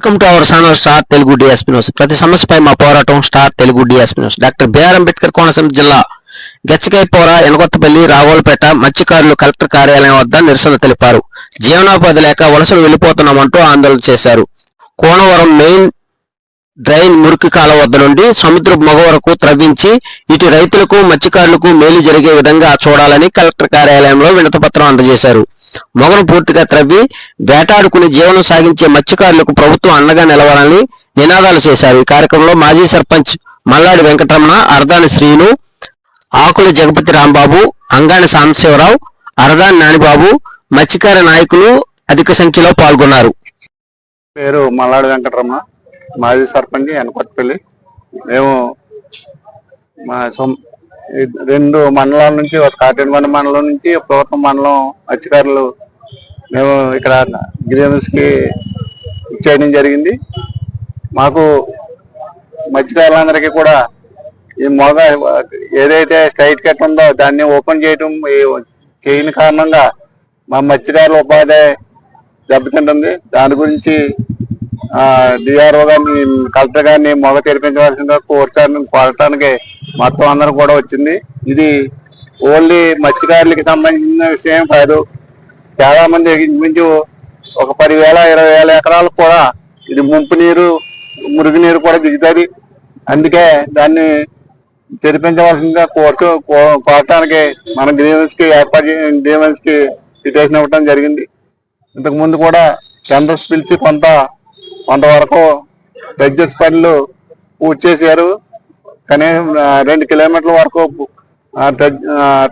Welcome to our channel star Telugu DSP news ప్రతి సమస్యపై మా పోరాటం star Telugu DSP news doctor B R Ambedkar Konaseema జిల్లా గచ్చికైపోర ఎనగొత్తపల్లి రావులపేట మత్స్యకారులు కలెక్టర్ కార్యాలయం వద్ద నిరసన తెలిపారు. జీవనోపాధి లేక వలసలు వెళ్ళిపోతున్నామంటూ ఆందోళన చేశారు. కోనవరం మెయిన్ డ్రైన్ మురికి కాల వద్ద నుండి సముద్ర మగ వరకు త్రవ్వించి ఇటు రైతులకు మత్స్యకారులకు మేలు జరిగే విధంగా చూడాలని కలెక్టర్ కార్యాలయంలో వినతపత్రం అందజేశారు. మొగను పూర్తిగా త్రవ్వి వేటాడుకుని జీవనం సాగించే మత్స్యకారులకు ప్రభుత్వం అండగా నిలవాలని నినాదాలు చేశారు. ఈ కార్యక్రమంలో మాజీ సర్పంచ్ మల్లాడి వెంకటరమణ అర్దాని శ్రీను ఆకుల జగపతి రాంబాబు అంగాని సాంబశివరావు అరదాని నానిబాబు మత్స్యకార నాయకులు అధిక సంఖ్యలో పాల్గొన్నారు. పేరు మల్లాడి వెంకటరమణ మాజీ సర్పంచ్ ఎనకొత్తపల్లి మేము మా సొం రెండు మండలాల నుంచి ఒక కాటేనిబండ మండలం నుంచి ప్రభుత్వ మండలం అధికారులు మేము ఇక్కడ గ్రీవెన్స్కి ఇచ్చేయడం జరిగింది. మాకు మత్స్యకారులందరికీ కూడా ఈ మొగ ఏదైతే స్ట్రైట్ కట్ ఉందో దాన్ని ఓపెన్ చేయటం చేయని కారణంగా మా మత్స్యకారుల ఉపాధి దెబ్బతింటుంది. దాని గురించి డిఆర్ఓ గారిని కలెక్టర్ గారిని మొగ తెరిపించవలసిందిగా కోరటానికి కోరటానికి మొత్తం అందరం కూడా వచ్చింది. ఇది ఓన్లీ మత్స్యకారులకి సంబంధించిన విషయం కాదు. చాలా మంది ఇంచుమించు ఒక పదివేల ఇరవై వేల ఎకరాలకు కూడా ఇది ముంపు నీరు మురుగునీరు కూడా దిగుతుంది. అందుకే దాన్ని తెరిపించవలసిందిగా కోర్టు కో- కోరటానికి మన గ్రీవెన్స్కి ఏర్పాటు గ్రీవెన్స్కి పిటిషన్ ఇవ్వడం జరిగింది. ఇంతకు ముందు కూడా టెండర్స్ పిలిచి కొంత కొంతవరకు జడ్జెస్ పనులు పూర్తి చేశారు. కనీసం రెండు కిలోమీటర్ల వరకు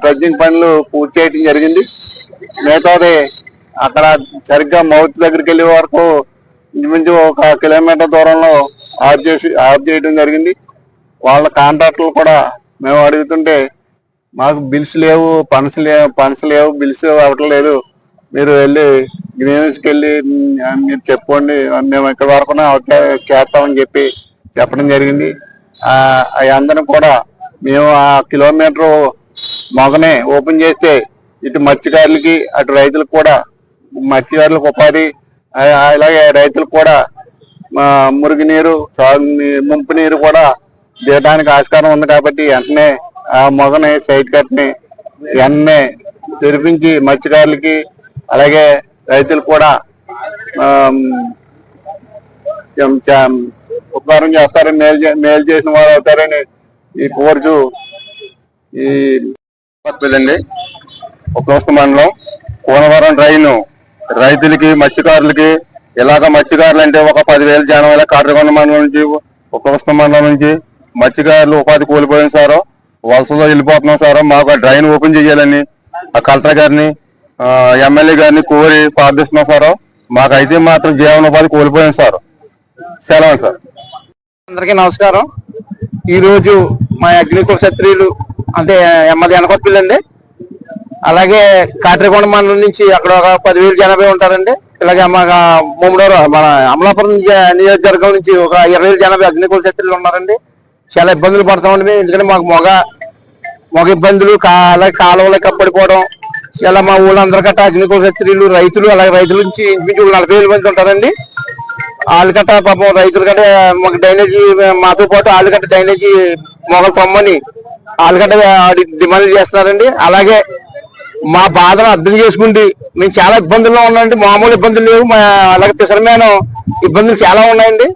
ట్రడ్జింగ్ పనులు పూర్తి చేయడం జరిగింది. మిగతాది అక్కడ సరిగ్గా మౌత్ దగ్గరికి వెళ్ళే వరకు ఇంచుమించు ఒక కిలోమీటర్ దూరంలో ఆఫ్ చేసి ఆఫ్ చేయడం జరిగింది. వాళ్ళ కాంట్రాక్టులు కూడా మేము అడుగుతుంటే మాకు బిల్స్ లేవు పనస్ లేవు పనస్ లేవు బిల్స్ అవ్వట్లేదు మీరు వెళ్ళి గ్రీవెన్స్కి వెళ్ళి మీరు చెప్పండి మేము ఇక్కడ వరకు చేస్తామని చెప్పి చెప్పడం జరిగింది. అందరం కూడా మేము ఆ కిలోమీటర్ మొగనే ఓపెన్ చేస్తే ఇటు మత్స్యకారులకి అటు రైతులకు కూడా మత్స్యకారులకు ఉపాధి అలాగే రైతులకు కూడా ఆ, మురుగునీరు సాగు ముంపు నీరు కూడా దిగడానికి ఆస్కారం ఉంది కాబట్టి వెంటనే ఆ మొగని సైడ్ కట్ని వెంటనే తెరిపించి మత్స్యకారులకి అలాగే రైతులు కూడా ఉపకారం చేస్తారని మేలు చే- మేలు చేసిన వారు అవుతారని ఈ కోర్చు ఈ అండి ఉపవస్త మండలం కోనవరం డ్రైన్ రైతులకి మత్స్యకారులకి ఇలాగ మత్స్యకారులు అంటే ఒక పదివేల జనం ఇలా కాటరకొండ మండలం నుంచి ఉపవస్త మండలం నుంచి మత్స్యకారులు ఉపాధి కోల్పోయిన సారు. వలసలో వెళ్ళిపోతున్నాం సారు. మాకు డ్రైన్ ఓపెన్ చేయాలని ఆ కలెక్టర్ గారిని ఎమ్మెల్యే గారిని కోరి ప్రార్థిస్తున్నాం సారు. మాకైతే మాత్రం జీవనోపాధి కోల్పోయాం సార్. సెలవు సార్. అందరికీ నమస్కారం. ఈ రోజు మా అగ్నికుల క్షత్రియులు అంటే ఎమ్మది అనకొత్తులు అండి అలాగే కాట్రికొండ మండలం నుంచి అక్కడ ఒక పదివేలు జనాభా ఉంటారండి. ఇలాగే మా ముమ్మడోరు మన అమలాపురం నియోజకవర్గం నుంచి ఒక ఇరవై వేలు జనాభా అగ్నికుల క్షత్రియులు ఉన్నారండి. చాలా ఇబ్బందులు పడతామండి మేము. ఎందుకంటే మాకు మొగ మొగ ఇబ్బందులు అలాగే కాలువలు కప్పడిపోవడం ఇలా మా ఊళ్ళో అందరి అగ్నికుల క్షత్రియులు రైతులు అలాగే రైతుల నుంచి ఇంచుమించు నలభై వేల మంది ఉంటారండి. ఆలుగట్ట పాపం రైతులు గట్ట మాకు డ్రైనేజీ మాతో పాటు ఆలుగట్ట డ్రైనేజీ మొగలు తొమ్మని ఆలుగడ్డ డిమాండ్ చేస్తున్నారండి. అలాగే మా బాధను అర్థం చేసుకుంది మేము చాలా ఇబ్బందుల్లో ఉన్నాయండి మామూలు ఇబ్బందులు లేవు. మా అలాగే తిసరమేనం ఇబ్బందులు చాలా ఉన్నాయండి.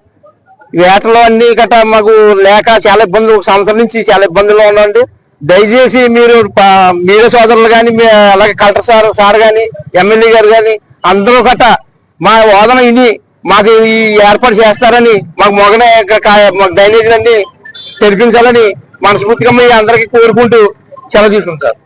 వేటలో అన్ని గట్ట మాకు లేక చాలా ఇబ్బందులు ఒక సంవత్సరం నుంచి చాలా ఇబ్బందుల్లో ఉన్నామండి. దయచేసి మీరు ప- మీరే సోదరులు కానీ అలాగే కలెక్టర్ సార్ సార్ కానీ ఎమ్మెల్యే గారు కానీ అందరూ గట్ట మా వాదన ఇని మాకు ఈ ఏర్పాటు చేస్తారని మాకు మొగనే డ్రైనేజీలన్నీ తెరిపించాలని మనస్ఫూర్తిగా మీ అందరికీ కోరుకుంటూ సెలవు తీసుకుంటారు.